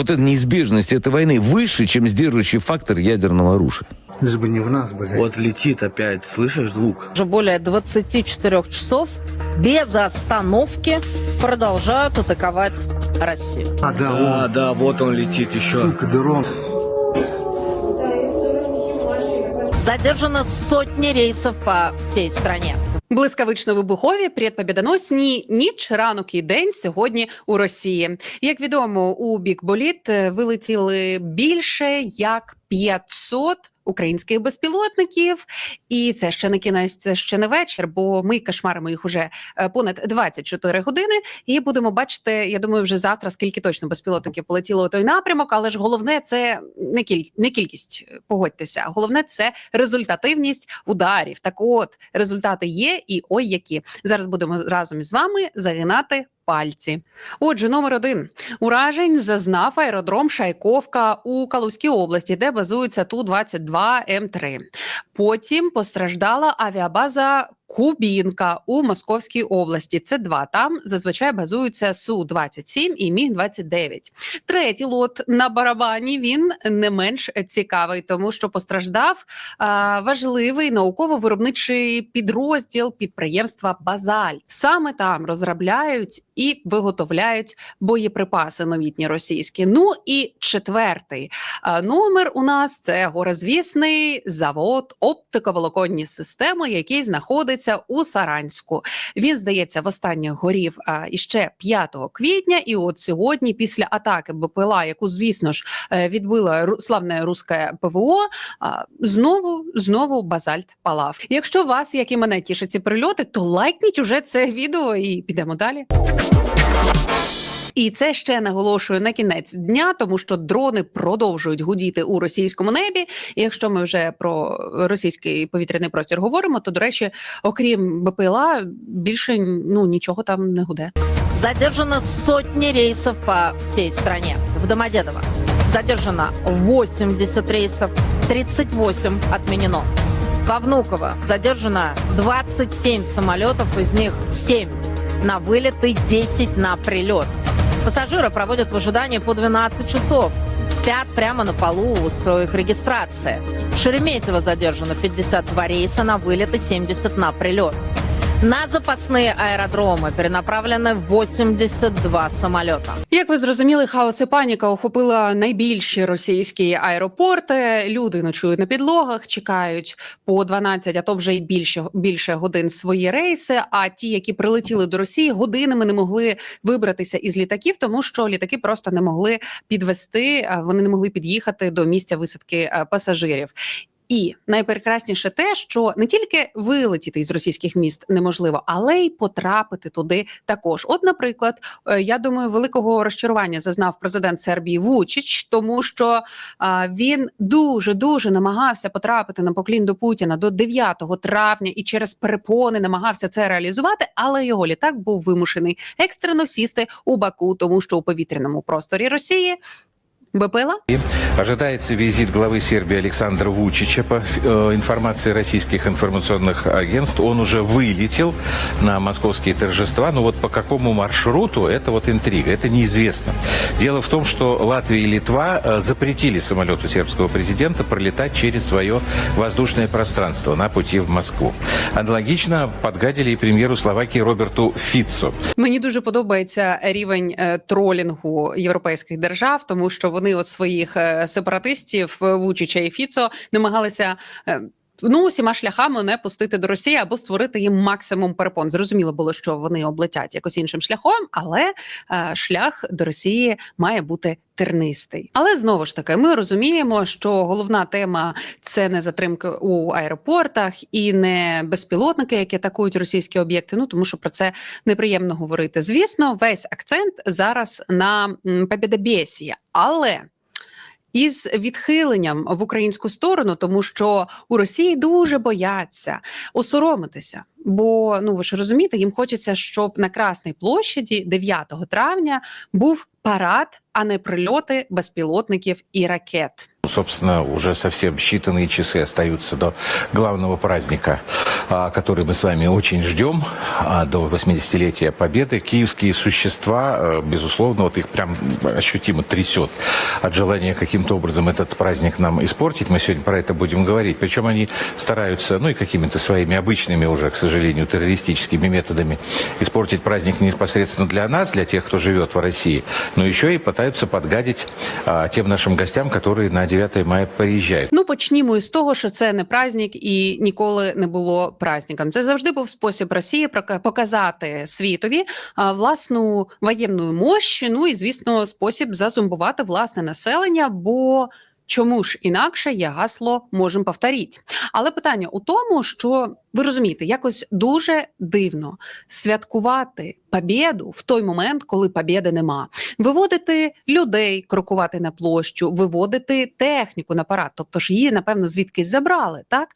Вот эта неизбежность этой войны выше, чем сдерживающий фактор ядерного оружия. Лишь бы не в нас, блядь. Вот летит опять, слышишь звук? Уже более 24 часов без остановки продолжают атаковать Россию. А, да, Да, он, да, вот он летит еще. сука, дрон. Задержано сотни рейсов по всей стране. Блискавично вибухові предпобідоносні ніч, ранок і день сьогодні у Росії. Як відомо, у бік боліт е, вилетіли більше як 500 українських безпілотників, і це ще не кінець, це ще не вечір, бо ми кошмаримо їх уже е, понад 24 години. І будемо бачити, я думаю, вже завтра скільки точно безпілотників полетіло у той напрямок. Але ж головне це не кіль... не кількість. Погодьтеся, головне це результативність ударів. Так, от результати є, і ой, які зараз будемо разом із вами загинати. Пальці, отже, номер один уражень зазнав аеродром Шайковка у Калузькій області, де базується ту 22 М3. Потім постраждала авіабаза Кубінка у Московській області. Це два там зазвичай базуються су 27 і міг 29 Третій лот на барабані він не менш цікавий, тому що постраждав а, важливий науково-виробничий підрозділ підприємства Базаль. Саме там розробляють і виготовляють боєприпаси новітні російські. Ну і четвертий а, номер у нас це горозвісний завод оптиковолоконні системи, який знаходиться у Саранську. Він здається, востаннє горів а, іще 5 квітня. І от сьогодні, після атаки БПЛА, яку звісно ж е, відбила славне руське ПВО, а, знову знову базальт палав. Якщо вас, як і мене, тішать ці прильоти, то лайкніть уже це відео і підемо далі. І це ще наголошую на кінець дня, тому що дрони продовжують гудіти у російському небі. І якщо ми вже про російський повітряний простір говоримо, то до речі, окрім БПЛА, більше ну нічого там не гуде. Задержано сотни рейсов по всей стране. В Домодедово задержано 80 рейсов, 38 отменено. Во Внуково задержано 27 самолетов, из них 7 на вылет и 10 на прилет. Пассажиры проводят в ожидании по 12 часов. Спят прямо на полу, устроив регистрации. В Шереметьево задержано 52 рейса на вылет и 70 на прилет. На запасные аэродромы перенаправлены 82 самолета. Як ви зрозуміли, хаос і паніка охопила найбільші російські аеропорти. Люди ночують на підлогах, чекають по 12, а то вже й більше більше годин свої рейси. А ті, які прилетіли до Росії, годинами не могли вибратися із літаків, тому що літаки просто не могли підвести, а вони не могли під'їхати до місця висадки е, пасажирів. І найпрекрасніше те, що не тільки вилетіти із російських міст неможливо, але й потрапити туди також. От, наприклад, е, я думаю, великого розчарування зазнав президент Сербії Вучич, тому що він дуже дуже намагався потрапити на поклін до Путіна до 9 травня і через перепони намагався це реалізувати, але його літак був вимушений екстрено сісти у Баку, тому що у повітряному просторі Росії БПЛА Ожидается визит главы Сербии Александра Вучича. По э, информации российских информационных агентств, он уже вылетел на московские торжества. Но вот по какому маршруту, это вот интрига, это неизвестно. Дело в том, что Латвия и Литва э, запретили самолету сербского президента пролетать через свое воздушное пространство на пути в Москву. Аналогично подгадили и премьеру Словакии Роберту Фицу. Мені дуже подобається рівень е, тролінгу європейських держав, тому що вони от своїх е, сепаратистів е, Вучича і Фіцо намагалися. Ну, усіма шляхами не пустити до Росії або створити їм максимум перепон. Зрозуміло було, що вони облетять якось іншим шляхом, але е, шлях до Росії має бути тернистий. Але знову ж таки, ми розуміємо, що головна тема це не затримки у аеропортах і не безпілотники, які атакують російські об'єкти. Ну тому що про це неприємно говорити. Звісно, весь акцент зараз на м, але. Із відхиленням в українську сторону, тому що у Росії дуже бояться осоромитися. Бо ну ви ж розумієте, їм хочеться, щоб на Красній площаді 9 травня був парад, а не прильоти безпілотників і ракет. собственно, уже совсем считанные часы остаются до главного праздника, а, который мы с вами очень ждем, а, до 80-летия Победы. Киевские существа, э, безусловно, вот их прям ощутимо трясет от желания каким-то образом этот праздник нам испортить. Мы сегодня про это будем говорить. Причем они стараются, ну и какими-то своими обычными уже, к сожалению, террористическими методами испортить праздник непосредственно для нас, для тех, кто живет в России, но еще и пытаются подгадить а, тем нашим гостям, которые на 9 мая приезжают. Ну почнімо із того, що це не праздник і ніколи не було праздником. Це завжди був спосіб Росії показати світові а, власну воєнну мощь. Ну і звісно, спосіб зазумбувати власне населення. Бо чому ж інакше є гасло можемо повторіть. Але питання у тому, що ви розумієте, якось дуже дивно святкувати побєду в той момент, коли побєди нема виводити людей, крокувати на площу, виводити техніку на парад. Тобто ж її, напевно, звідкись забрали, так?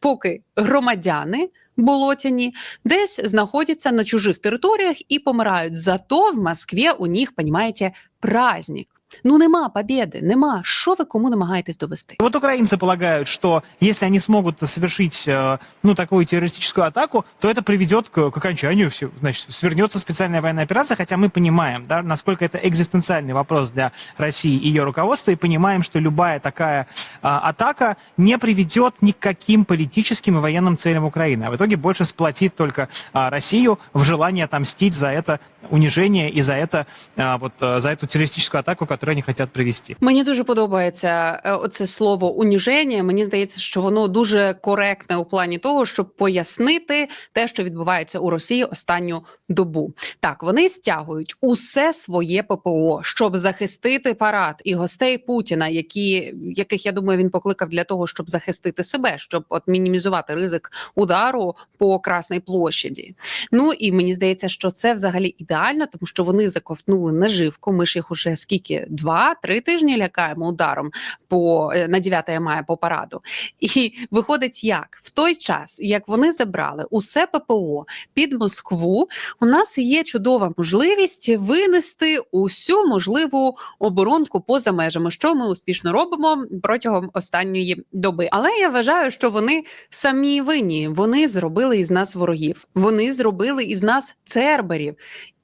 Поки громадяни болотяні десь знаходяться на чужих територіях і помирають. Зато в Москві у них, понімаєте, праздник. Ну нема побєди, нема. Що ви кому намагаєтесь довести? Вот украинцы полагают, что если они смогут совершить э, ну, такую террористическую атаку, то это приведет к, к окончанию, всего, значит, свернется специальная военная операция, хотя мы понимаем, да, насколько это экзистенциальный вопрос для России и ее руководства, и понимаем, что любая такая а, атака не приведет ни к каким политическим и военным целям Украины, а в итоге больше сплотит только а, Россию в желании отомстить за это унижение и за это а, вот а, за эту террористическую атаку, которую они хотят провести. Мені дуже подобається е, оце слово уніження. Мені здається, що воно дуже коректне у плані того, щоб пояснити те, що відбувається у Росії останню добу. Так, вони стягують усе своє ППО, щоб захистити парад і гостей Путіна, які яких я думаю він покликав для того, щоб захистити себе, щоб от мінімізувати ризик удару по Красній площаді. Ну і мені здається, що це взагалі ідеально, тому що вони заковтнули наживку. Ми ж їх уже скільки два-три тижні лякаємо ударом по е, на 9 мая по параду. І виходить, як в той час, як вони забрали усе ППО під Москву, у нас є чудова можливість винести усю можливу оборонку поза межами, що ми успішно робимо протягом останньої доби. Але я вважаю, що вони самі винні. Вони зробили із нас ворогів. Вони зробили із нас церберів.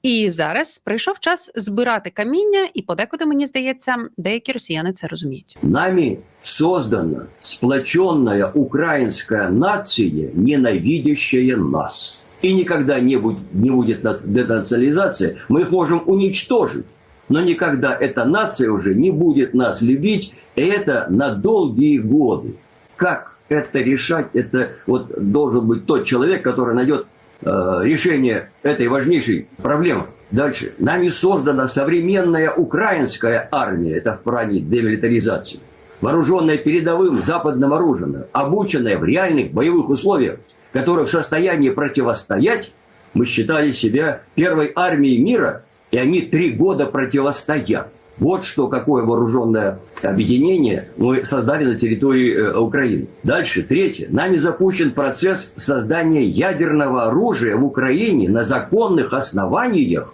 І зараз прийшов час збирати каміння, і подекуди мені здається, деякі росіяни це розуміють. Нами создана сплоченная украинская нация, ненавидящая нас. И никогда не, будь, не будет на- денационализации, мы их можем уничтожить. Но никогда эта нация уже не будет нас любить, и это на долгие годы. Как это решать, это вот должен быть тот человек, который найдет э, решение этой важнейшей проблемы. Дальше. Нами создана современная украинская армия, это в плане демилитаризации, вооруженная передовым западным оружием, обученная в реальных боевых условиях, которая в состоянии противостоять, мы считали себя первой армией мира, и они три года противостоят. Вот что какое вооруженное объединение мы создали на территории э, Украины. Дальше, третье. Нами запущен процесс создания ядерного оружия в Украине на законных основаниях.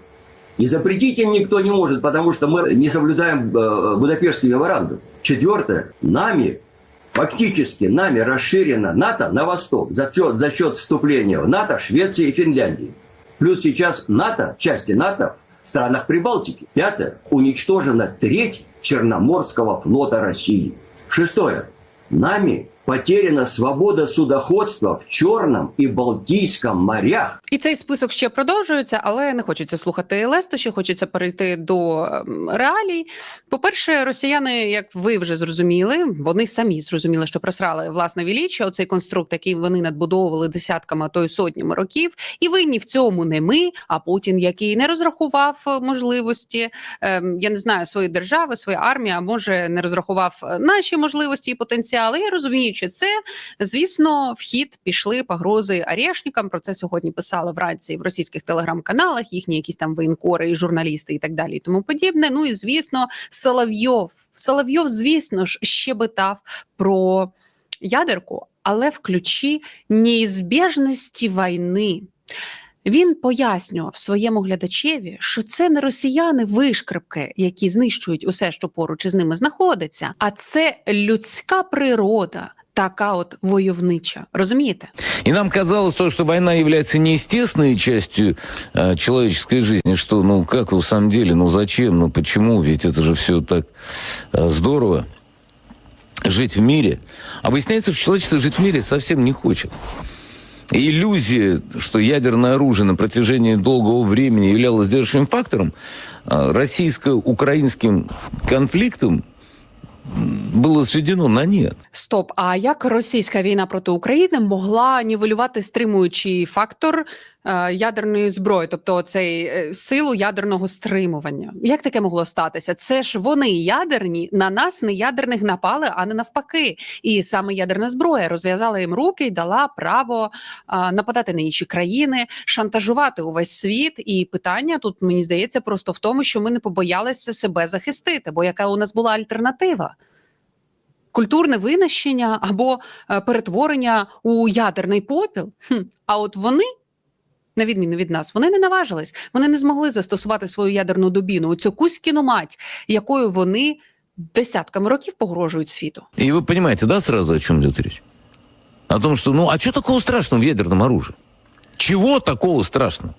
И запретить им никто не может, потому что мы не соблюдаем э, Будапештский меморандум. Четвертое. Нами, фактически нами расширена НАТО на восток за счет, за счет вступления в НАТО Швеции и Финляндии. Плюс сейчас НАТО, части НАТО в странах Прибалтики. Пятое. Уничтожена треть Черноморского флота России. Шестое. Нами потеряна свобода судоходства в Черном и Балтийском морях. І цей список ще продовжується, але не хочеться слухати лестощі, хочеться перейти до ем, реалій. По-перше, росіяни, як ви вже зрозуміли, вони самі зрозуміли, що просрали власне віліччя, оцей конструкт, який вони надбудовували десятками, а то й сотнями років. І винні в цьому не ми, а Путін, який не розрахував е, можливості, ем, я не знаю, своєї держави, своєї армії, а може не розрахував е, наші можливості і потенціали. Я розумію, що це звісно в хід пішли погрози арешникам. Про це сьогодні писали вранці в російських телеграм-каналах, їхні якісь там воєнкори і журналісти, і так далі, і тому подібне. Ну і звісно, Соловйов. Соловйов, звісно ж, щебетав про ядерку, але в ключі неізбіжності війни. Він пояснював своєму глядачеві, що це не росіяни вишкрипки, які знищують усе, що поруч із ними знаходиться, а це людська природа, така от войовнича. Розумієте? И нам казалось то, что война является неестественной частью э, человеческой жизни, что, ну, как в самом деле, ну, зачем, ну, почему, ведь это же все так э, здорово, жить в мире. А выясняется, что человечество жить в мире совсем не хочет. Иллюзия, что ядерное оружие на протяжении долгого времени являлось сдерживающим фактором, э, российско-украинским конфликтом м, зведено на нет. Стоп, а як російська війна проти України могла нівелювати стримуючий фактор ядерної зброї, тобто цей е, силу ядерного стримування? Як таке могло статися? Це ж вони ядерні на нас не ядерних напали, а не навпаки. І саме ядерна зброя розв'язала їм руки і дала право е, нападати на інші країни, шантажувати увесь світ. І питання тут мені здається просто в тому, що ми не побоялися себе захистити, бо яка у нас була альтернатива? культурне винищення або е, перетворення у ядерний попіл. Хм. А от вони, на відміну від нас, вони не наважились, вони не змогли застосувати свою ядерну дубіну, цю кузькіну мать, якою вони десятками років погрожують світу. І ви розумієте, да, сразу о чому йде річ? О том, що ну, а що такого страшного в ядерному оружии? Чего такого страшного?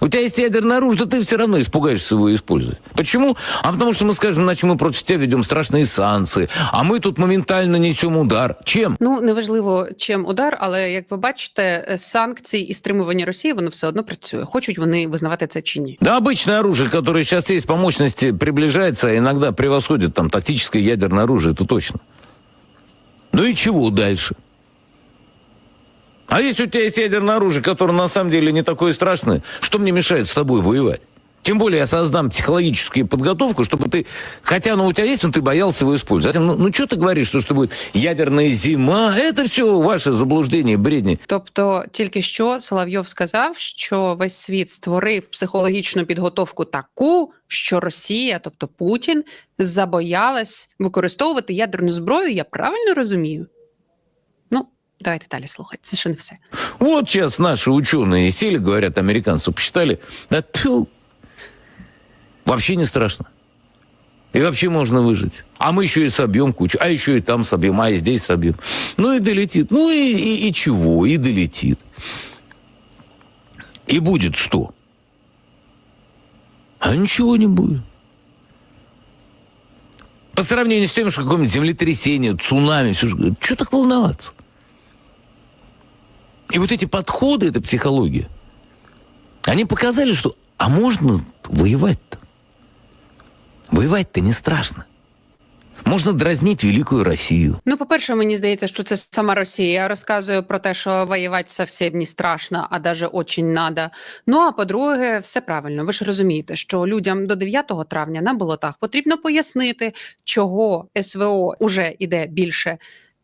У тебя есть ядерное оружие, да ты все равно испугаешься его использовать. Почему? А потому что мы скажем, иначе мы против тебя ведем страшные санкции, а мы тут моментально несем удар. Чем? Ну неважливо, чим удар, але як ви бачите, е, санкції і стримування Росії воно все одно працює. Хочуть вони визнавати це чи ні. Да обычное оружие, которое сейчас есть по мощности, приближается, а иногда превосходит там тактическое ядерное оружие, это точно. Ну и чего дальше? А если у тебя есть ядерное оружие, которое на самом деле не такое страшное, что мне мешает с тобой воевать? Тем более я создам психологическую подготовку, чтобы ты, хотя оно у тебя есть, но ты боялся его использовать. Затем, ну, ну что ты говоришь, что, что будет ядерная зима? Это все ваше заблуждение, бредни. Тобто, тільки що Соловйов сказав, що весь світ створив психологічну підготовку таку, що Росія, тобто Путін, забоялась використовувати ядерну зброю. Я правильно розумію? Давайте далі слухати. Це ще не все. Вот сейчас наши ученые сели, говорят, американцы посчитали, да тьфу, вообще не страшно. И вообще можно выжить. А мы еще и собьем кучу, а еще и там собьем, а и здесь собьем. Ну и долетит. Ну и, и, и чего? И долетит. И будет что? А ничего не будет. По сравнению с тем, что какое-нибудь землетрясение, цунами, все, что так волноваться? И вот эти подходы, эта психология, они показали, что а можно воевать-то? Воевать-то не страшно. Можно дразнить великую Россию. Ну, по-перше, мені здається, що це сама Росія розказує про те, що воювати совсем не страшно, а даже очень надо. Ну а по-друге, все правильно. Ви ж розумієте, що людям до 9 травня на болотах потрібно пояснити, чого СВО уже іде більше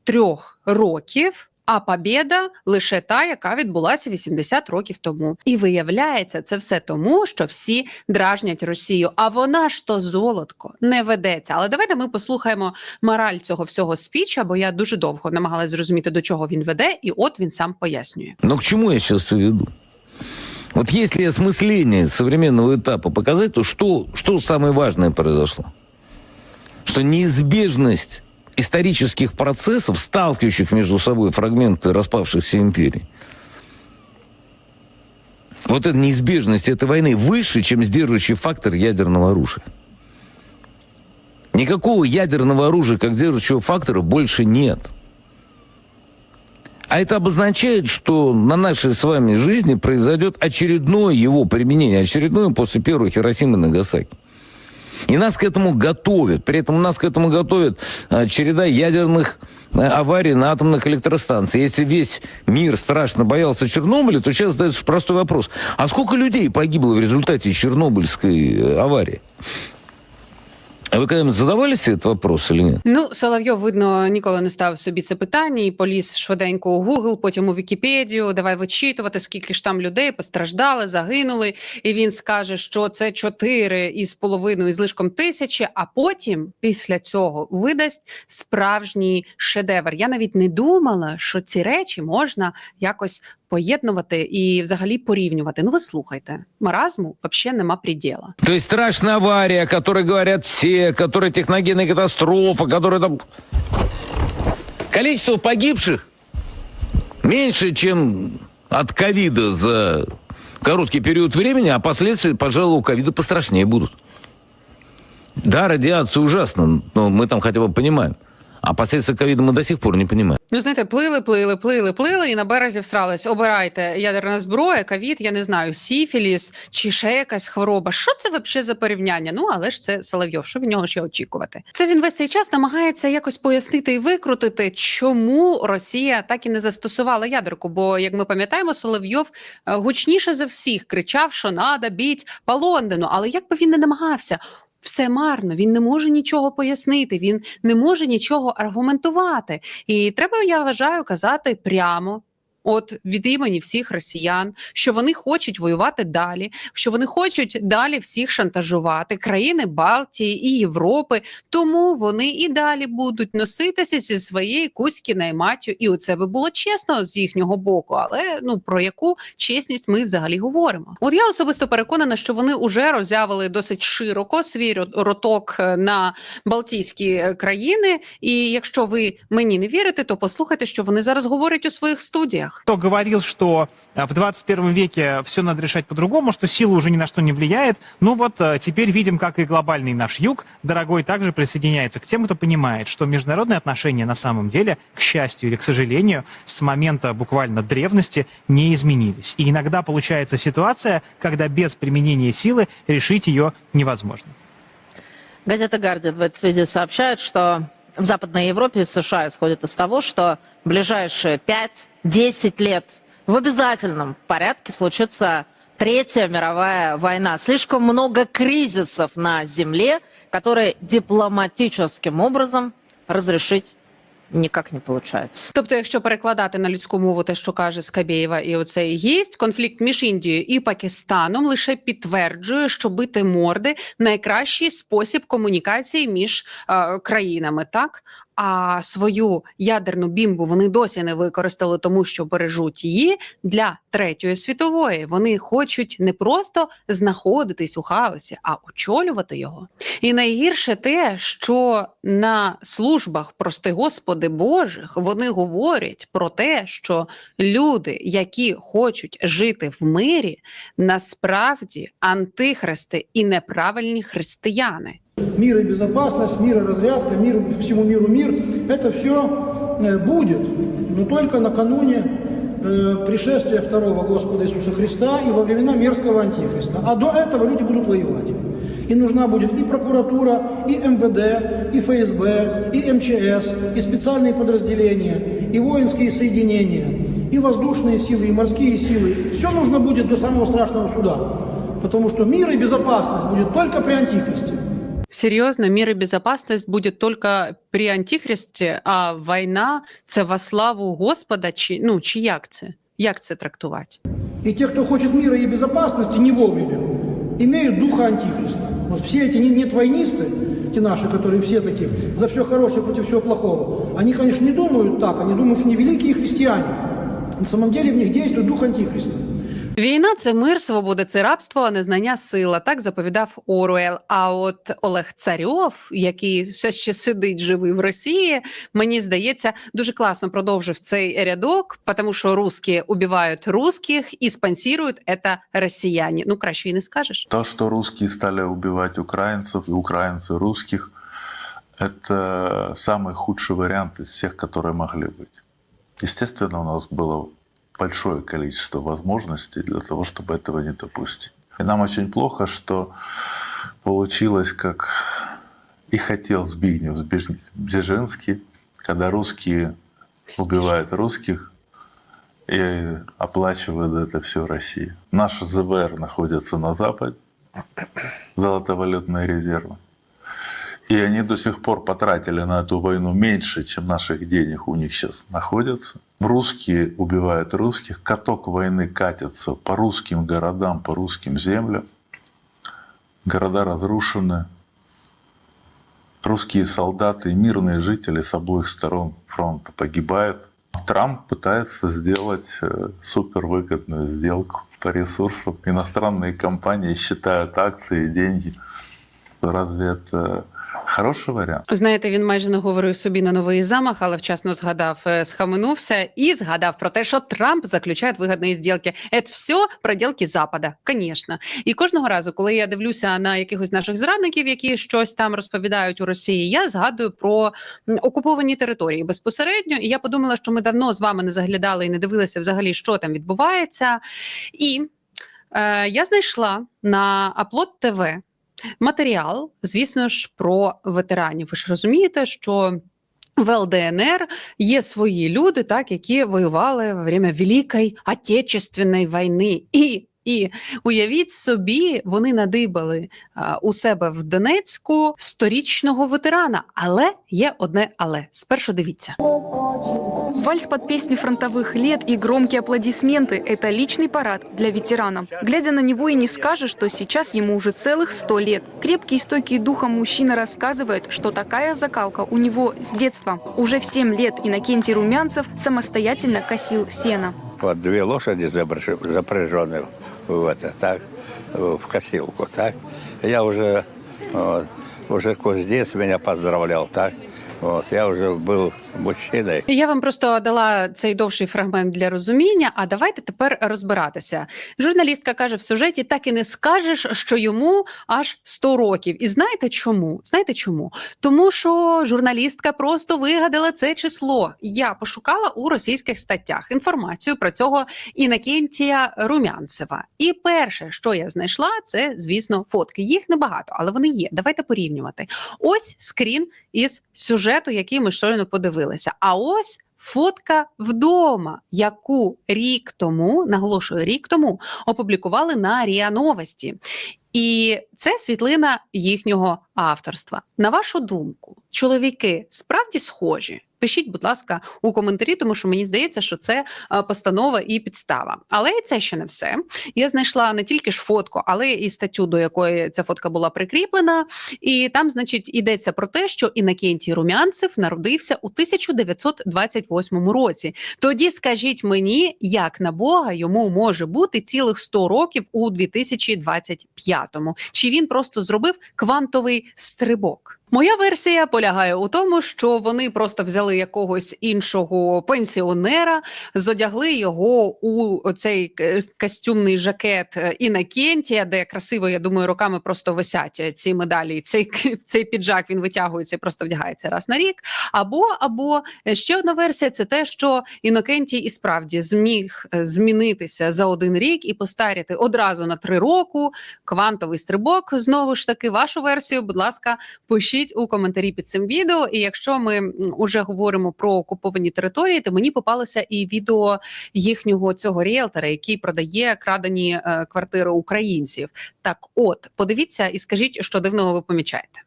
трьох років. А побєда лише та, яка відбулася 80 років тому, і виявляється, це все тому, що всі дражнять Росію. А вона ж то золотко не ведеться. Але давайте ми послухаємо мораль цього всього спіча, бо я дуже довго намагалась зрозуміти, до чого він веде, і от він сам пояснює. Но к чему я все веду? Вот если осмысление современного этапа показать, то что, что самое важное произошло? Что неизбежность исторических процессов, сталкивающих между собой фрагменты распавшихся империй, вот эта неизбежность этой войны выше, чем сдерживающий фактор ядерного оружия. Никакого ядерного оружия как сдерживающего фактора больше нет. А это обозначает, что на нашей с вами жизни произойдет очередное его применение, очередное после первой Хиросимы и Нагасаки. И нас к этому готовят. При этом нас к этому готовят а, череда ядерных а, аварий на атомных электростанциях. Если весь мир страшно боялся Чернобыля, то сейчас задается простой вопрос. А сколько людей погибло в результате Чернобыльской э, аварии? А вы когда-нибудь задавали себе этот вопрос или нет? Ну, Соловйов, видно, ніколи не ставив собі це питання і поліз швиденько у Google, потім у Вікіпедію. Давай вичитувати, скільки ж там людей постраждали, загинули. І він скаже, що це чотири із половиною з лишком тисячі. А потім, після цього, видасть справжній шедевр. Я навіть не думала, що ці речі можна якось поєднувати і взагалі порівнювати. Ну ви слухайте, маразму взагалі нема приділа. То есть страшная авария, о которой говорят все, которая техногенная катастрофа, которая там... Количество погибших меньше, чем от ковида за короткий период времени, а последствия, пожалуй, у ковида пострашнее будут. Да, радиация ужасна, но мы там хотя бы понимаем. А последствия ковида мы до сих пор не понимаем. Ну, знаєте, плили, плили, плили, плили, і на березі всрались. Обирайте ядерна зброя, ковід, я не знаю, сіфіліс чи ще якась хвороба. Що це взагалі за порівняння? Ну, але ж це Соловйов, що від нього ще очікувати? Це він весь цей час намагається якось пояснити і викрутити, чому Росія так і не застосувала ядерку. Бо, як ми пам'ятаємо, Соловйов е, гучніше за всіх кричав, що надо біть по Лондону. Але як би він не намагався, все марно, він не може нічого пояснити, він не може нічого аргументувати. І треба, я вважаю, казати прямо. От від імені всіх росіян, що вони хочуть воювати далі, що вони хочуть далі всіх шантажувати країни Балтії і Європи, тому вони і далі будуть носитися зі своєю кузьки найматтю. І оце би було чесно з їхнього боку. Але ну про яку чесність ми взагалі говоримо? От я особисто переконана, що вони вже роззявили досить широко свій рот- роток е, на Балтійські е, країни. І якщо ви мені не вірите, то послухайте, що вони зараз говорять у своїх студіях. Кто говорил, что э, в 21 веке все надо решать по-другому, что сила уже ни на что не влияет. Ну вот э, теперь видим, как и глобальный наш юг, дорогой, также присоединяется к тем, кто понимает, что международные отношения на самом деле, к счастью или к сожалению, с момента буквально древности не изменились. И иногда получается ситуация, когда без применения силы решить ее невозможно. Газета «Гардиан» в этой связи сообщает, что в Западной Европе и США исходят из того, что ближайшие 5-10 лет в обязательном порядке случится Третья мировая война. Слишком много кризисов на Земле, которые дипломатическим образом разрешить никак не получается. Тобто, якщо перекладати на людську мову те, що каже Скабєєва, і оцей гість, конфлікт між Індією і Пакистаном лише підтверджує, що бити морди найкращий спосіб комунікації між е, країнами, так. А свою ядерну бімбу вони досі не використали, тому що бережуть її для третьої світової. Вони хочуть не просто знаходитись у хаосі, а очолювати його. І найгірше те, що на службах, прости Господи Божих, вони говорять про те, що люди, які хочуть жити в мирі, насправді антихристи і неправильні християни. Мир и безопасность, мир и разрядка, мир всему миру мир, это все будет, но только накануне э, пришествия второго Господа Иисуса Христа и во времена мерзкого антихриста. А до этого люди будут воевать. И нужна будет и прокуратура, и МВД, и ФСБ, и МЧС, и специальные подразделения, и воинские соединения, и воздушные силы, и морские силы. Все нужно будет до самого страшного суда. Потому что мир и безопасность будет только при антихристе. Серйозно, мир і безопасність буде тільки при антихристі, а війна це во славу Господа, чи ну чи як це? Як це трактувати? И те, кто хочет мира и безопасности, не вовремя, имеют духа антихриста. Вот все эти не- нетвойнисты, те наши, которые все такие, за все хорошее против всего плохого, они, конечно, не думают так, они думают, что они великие христиане. На самом деле в них действует дух антихриста. Війна це мир, свобода це рабство, а незнання сила. Так заповідав Оруел. А от Олег Царьов, який все ще сидить живий в Росії, мені здається, дуже класно продовжив цей рядок, тому що русські убивають русських і спонсірують це росіяни. Ну краще і не скажеш. То, что русские стали убивать украинцев и украинцы русских, это самый худший вариант из всех, которые могли быть. Естественно, у нас было большое количество возможностей для того, чтобы этого не допустить. И нам очень плохо, что получилось, как и хотел Збигнев Бжезинский, когда русские убивают русских и оплачивает это все Россия. Наши ЗВР находятся на Западе, золотовалютные резервы. И они до сих пор потратили на эту войну меньше, чем наших денег у них сейчас находится. Русские убивают русских, каток войны катится по русским городам, по русским землям. Города разрушены. Русские солдаты и мирные жители с обоих сторон фронта погибают. Трамп пытается сделать э, супервыгодную сделку по ресурсам. Иностранные компании считают акции и деньги. Разве это хороший вариант? Знаєте, він майже наговорив собі на новий замах, але вчасно згадав, е, схаменувся і згадав про те, що Трамп заключає вигідні зділки. Це все проділки Запада, звісно. І кожного разу, коли я дивлюся на якихось наших зрадників, які щось там розповідають у Росії, я згадую про окуповані території безпосередньо. І я подумала, що ми давно з вами не заглядали і не дивилися взагалі, що там відбувається. І е, я знайшла на Upload TV матеріал, звісно ж, про ветеранів. Ви ж розумієте, що. В ЛДНР є свої люди, так які воювали во время Великої Отечественної війни. І, і уявіть собі, вони надибали а, у себе в Донецьку сторічного ветерана. Але є одне але. Спершу дивіться. Вальс под песни фронтовых лет и громкие аплодисменты – это личный парад для ветерана. Глядя на него и не скажешь, что сейчас ему уже целых сто лет. Крепкий и стойкий духом мужчина рассказывает, что такая закалка у него с детства. Уже в 7 лет Иннокентий Румянцев самостоятельно косил сено. Вот две лошади запряж- запряженные в это, так, в косилку, так. Я уже, вот, уже кузнец меня поздравлял, так. Вот, я уже был мужчиной. Я вам просто дала цей довший фрагмент для розуміння. А давайте тепер розбиратися. Журналістка каже в сюжеті: так і не скажеш, що йому аж 100 років. І знаєте чому? Знаєте чому? Тому що журналістка просто вигадала це число. Я пошукала у російських статтях інформацію про цього Інакентія Румянцева. І перше, що я знайшла, це звісно фотки. Їх небагато, але вони є. Давайте порівнювати. Ось скрін із сюжету, який ми щойно подивилися. А ось. Фотка вдома, яку рік тому, наголошую, рік тому опублікували на РІА Новості. І це світлина їхнього авторства. На вашу думку, чоловіки справді схожі? Пишіть, будь ласка, у коментарі, тому що мені здається, що це е, постанова і підстава. Але це ще не все. Я знайшла не тільки ж фотку, але і статтю, до якої ця фотка була прикріплена. І там, значить, йдеться про те, що Інакентій Румянцев народився у 1928 році. Тоді скажіть мені, як на Бога йому може бути цілих 100 років у 2025-му? Чи він просто зробив квантовий стрибок? Моя версія полягає у тому, що вони просто взяли якогось іншого пенсіонера, зодягли його у цей костюмний жакет е, Інакентія, де красиво, я думаю, роками просто висять е, ці медалі. Цей цей піджак він витягується і просто вдягається раз на рік. Або або е, ще одна версія це те, що Інокентій і справді зміг е, змінитися за один рік і постаріти одразу на три року. Квантовий стрибок. Знову ж таки, вашу версію, будь ласка, пишіть у коментарі під цим відео. І якщо ми м, уже говоримо про окуповані території, то мені попалося і відео їхнього цього ріелтора, який продає крадені е, квартири українців. Так, от подивіться і скажіть, що дивного ви помічаєте.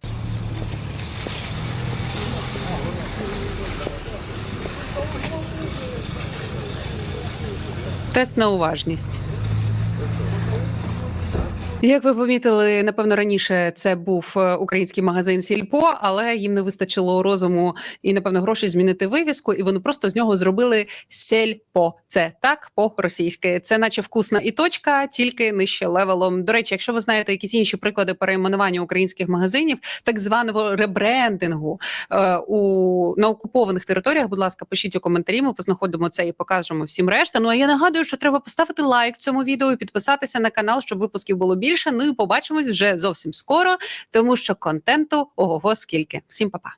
Тест на уважність. Як ви помітили, напевно, раніше це був е, український магазин Сільпо, але їм не вистачило розуму і, напевно, грошей змінити вивіску, і вони просто з нього зробили сельпо. Це так по-російськи. Це наче вкусна і точка, тільки нижче левелом. До речі, якщо ви знаєте якісь інші приклади перейменування українських магазинів, так званого ребрендингу е, у на окупованих територіях, будь ласка, пишіть у коментарі. Ми познаходимо це і покажемо всім решта. Ну а я нагадую, що треба поставити лайк цьому відео, і підписатися на канал, щоб випусків було більше. Ну і побачимось вже зовсім скоро, тому що контенту ого скільки. Всім па-па.